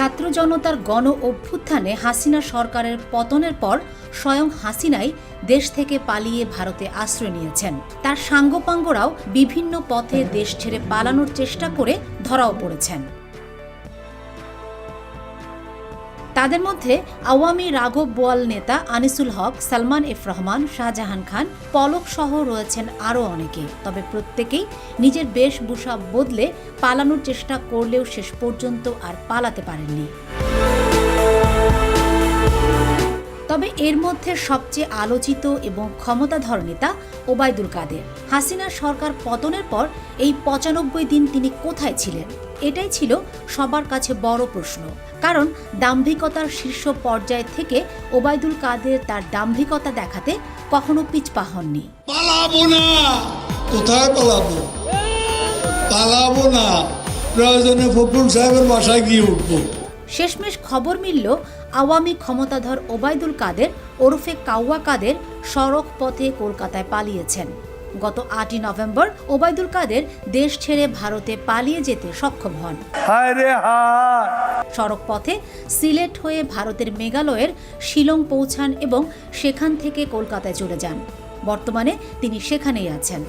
ছাত্র জনতার গণ অভ্যুত্থানে হাসিনা সরকারের পতনের পর স্বয়ং হাসিনাই দেশ থেকে পালিয়ে ভারতে আশ্রয় নিয়েছেন। তার সাঙ্গপাঙ্গরাও বিভিন্ন পথে দেশ ছেড়ে পালানোর চেষ্টা করে ধরাও পড়েছেন। তাদের মধ্যে আওয়ামী রাঘব বোয়াল নেতা আনিসুল হক, সালমান এফ রহমান, শাহজাহান খান, পলক সহ রয়েছেন আরও অনেকে। তবে প্রত্যেকেই নিজের বেশভূষা বদলে পালানোর চেষ্টা করলেও শেষ পর্যন্ত আর পালাতে পারেননি। তবে এর মধ্যে সবচেয়ে আলোচিত এবং ক্ষমতাধর নেতা ওবায়দুল কাদের। হাসিনা সরকার পতনের পর এই পঁচানব্বই দিন তিনি কোথায় ছিলেন? এটাই ছিল সবার কাছে বড় প্রশ্ন। কারণ দাম্ভিকতার শীর্ষ পর্যায় থেকে ওবায়দুল কাদের তার দাম্ভিকতা দেখাতে কখনো পিছপা হননি। পালাবো না! কোথায় পালাবো? পালাবো না! প্রয়োজনে ফখরুল সাহেবের বাসায় গিয়ে উঠবো। শেষমেশ খবর মিলল আওয়ামী ক্ষমতাধর ওবায়দুল কাদের ওরফে কাউয়া কাদের সড়ক পথে কলকাতায় পালিয়েছেন। গত আটই নভেম্বর ওবায়দুল কাদের দেশ ছেড়ে ভারতে পালিয়ে যেতে সক্ষম হন। সড়ক পথে সিলেট হয়ে ভারতের মেঘালয়ের শিলং পৌঁছান এবং সেখান থেকে কলকাতায় চলে যান। বর্তমানে তিনি সেখানেই আছেন।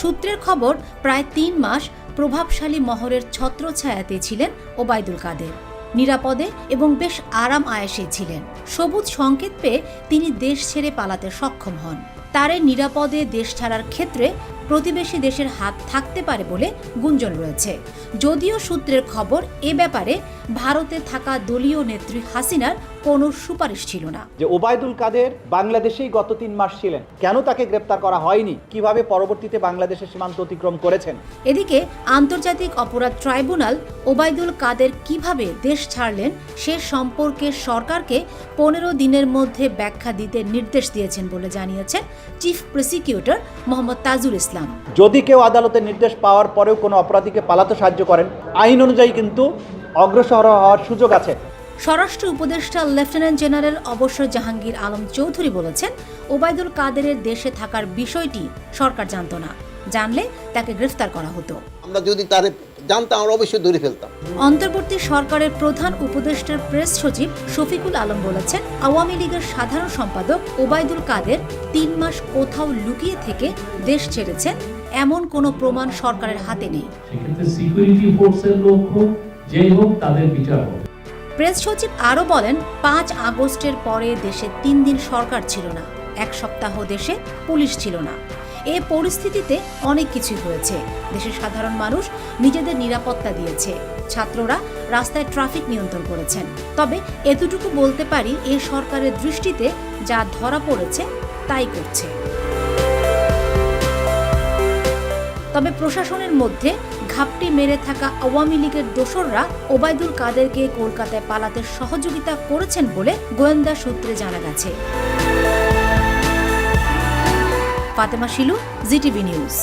সূত্রের খবর, প্রায় তিন মাস প্রভাবশালী মহরের ছত্রছায়াতে ছিলেন ওবায়দুল কাদের। নিরাপদে এবং বেশ আরাম আয়েসে ছিলেন। সবুজ সংকেত পেয়ে তিনি দেশ ছেড়ে পালাতে সক্ষম হন। তারে নিরাপদে দেশ ছাড়ার ক্ষেত্রে প্রতিবেশী দেশের হাত থাকতে পারে বলে গুঞ্জন রয়েছে। যদিও সূত্রের খবর, এ ব্যাপারে ভারতে থাকা দলীয় নেত্রী হাসিনার কোনো সুপারিশ ছিল না। যে ওবায়দুল কাদের বাংলাদেশেই গত তিন মাস ছিলেন কেন তাকে গ্রেপ্তার করা হয়নি? কীভাবে পরবর্তীতে বাংলাদেশের সীমান্ত অতিক্রম করেছেন? এদিকে আন্তর্জাতিক অপরাধ ট্রাইব্যুনাল ওবায়দুল কাদের কীভাবে দেশ ছাড়লেন সে সম্পর্কে সরকারকে পনেরো দিনের মধ্যে ব্যাখ্যা দিতে নির্দেশ দিয়েছেন বলে জানিয়েছেন চিফ প্রসিকিউটর মোহাম্মদ তাজুল ইসলাম। যদি কেউ আদালতের নির্দেশ পাওয়ার পরেও কোনো অপরাধীকে পালাতে সাহায্য করেন আইন অনুযায়ী কিন্তু অগ্রসর হওয়ার সুযোগ আছে। স্বরাষ্ট্র উপদেষ্টা লেফটেন্যান্ট জেনারেল অবসর জাহাঙ্গীর আলম চৌধুরী বলেছেন ওবায়দুল কাদেরের দেশে থাকার বিষয়টি সরকার জানত না। জানলে তাকে গ্রেফতার করা হতো। আমরা যদি তার জানতাম আমরা অবশ্যই ধরে ফেলতাম। অন্তর্বর্তী সরকারের প্রধান উপদেষ্টার প্রেস সচিব শফিকুল আলম বলেছেন আওয়ামী লীগের সাধারণ সম্পাদক ওবায়দুল কাদের তিন মাস কোথাও লুকিয়ে থেকে দেশ ছেড়েছেন এমন কোনো প্রমাণ সরকারের হাতে নেই। সেক্ষেত্রে সিকিউরিটি ফোর্সের লোক হোক যেই হোক তাদের বিচার হবে প্রেস সচিব আরও বলেন, পাঁচ আগস্টের পরে দেশে তিন দিন সরকার ছিল না, এক সপ্তাহ দেশে পুলিশ ছিল না। এ পরিস্থিতিতে অনেক কিছু হয়েছে। দেশের সাধারণ মানুষ নিজেদের নিরাপত্তা দিয়েছে। ছাত্ররা রাস্তায় ট্রাফিক নিয়ন্ত্রণ করেছেন। তবে এতটুকু বলতে পারি, এ সরকারের দৃষ্টিতে যা ধরা পড়েছে, তাই করছে। তবে প্রশাসনের মধ্যে ঘাপটি মেরে থাকা আওয়ামী লীগের দোসররা ওবায়দুল কাদেরকে কলকাতায় পালাতে সহযোগিতা করেছেন বলে গোয়েন্দা সূত্রে জানা গেছে। Fatema Shilu, GTV news.